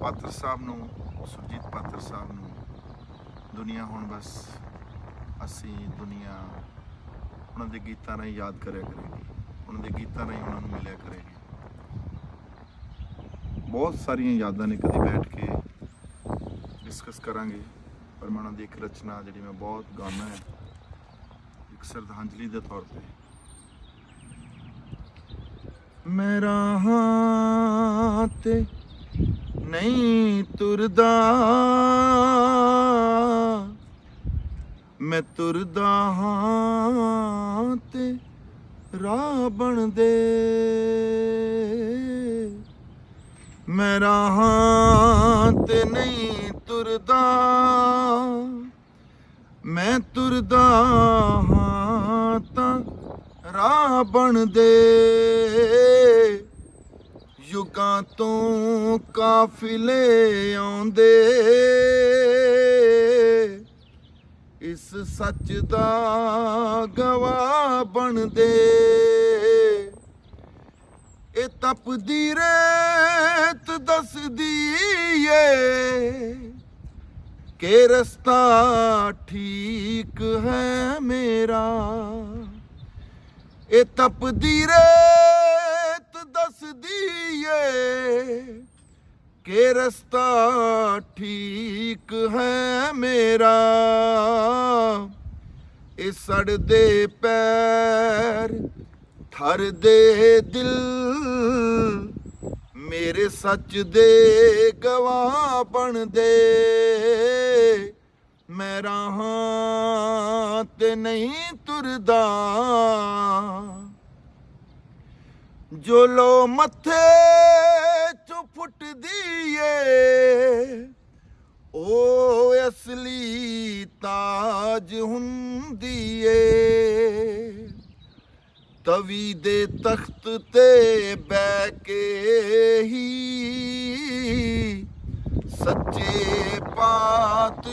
ਪਾਤਰ ਸਾਹਿਬ ਨੂੰ, ਸੁਰਜੀਤ ਪਾਤਰ ਸਾਹਿਬ ਨੂੰ, ਦੁਨੀਆ ਹੁਣ ਬਸ ਅਸੀਂ ਦੁਨੀਆ ਉਹਨਾਂ ਦੇ ਗੀਤਾਂ ਰਾਹੀਂ ਯਾਦ ਕਰਿਆ ਕਰੇਗੀ, ਉਹਨਾਂ ਦੇ ਗੀਤਾਂ ਰਾਹੀਂ ਉਹਨਾਂ ਨੂੰ ਮਿਲਿਆ ਕਰੇਗੀ। ਬਹੁਤ ਸਾਰੀਆਂ ਯਾਦਾਂ ਨੇ ਕਦੀ ਬੈਠ ਕੇ ਡਿਸਕਸ ਕਰਾਂਗੇ, ਪਰ ਮੈਂ ਉਹਨਾਂ ਦੀ ਇੱਕ ਰਚਨਾ ਜਿਹੜੀ ਮੈਂ ਬਹੁਤ ਗਾਉਣਾ ਹੈ, ਇੱਕ ਸਰਧਾਂਜਲੀ ਦੇ ਤੌਰ ਤੇ। ਮੈਂ ਰਾਹਾਂ ਤੇ ਨਹੀਂ ਤੁਰਦਾ। ਮੈਂ ਤੁਰਦਾ ਹਾਂ ਤੇ ਰਾਹ ਬਣਦੇ। ਮੈਂ ਰਾਹਾਂ ਤੇ ਨਹੀਂ ਤੁਰਦਾ। ਮੈਂ ਤੁਰਦਾ ਹਾਂ ਤਾਂ ਰਾਹ ਬਣਦੇ। ਯੁਗਾਂ ਤੋਂ ਕਾਫਿਲੇ ਆਉਂਦੇ। ਇਸ ਸੱਚ ਦਾ ਗਵਾਹ ਬਣਦੇ। ਇਹ ਤਪਦੀ ਰੇਤ ਦੱਸਦੀ ਏ ਕਿ ਰਸਤਾ ਠੀਕ ਹੈ ਮੇਰਾ। ਇਹ ਤਪਦੀ ਰੇਤ ਕਿ ਰਸਤਾ ਠੀਕ ਹੈ ਮੇਰਾ। ਇਹ ਸੜਦੇ ਪੈਰ ਥਰਦੇ ਦਿਲ, ਮੇਰੇ ਸੱਚ ਦੇ ਗਵਾਹ ਬਣਦੇ। ਮੈਂ ਰਾਹਾਂ ਤੇ ਨਹੀਂ ਤੁਰਦਾ। ਜੋ ਲੋ ਮੱਥੇ ਫੁੱਟਦੀ ਏ ਉਹ ਅਸਲੀ ਤਾਜ ਹੁੰਦੀ ਏ ਤਵੀ ਦੇ ਤਖਤ ਤੇ ਬੈ ਕੇ ਹੀ ਸੱਚੇ ਪਾਤ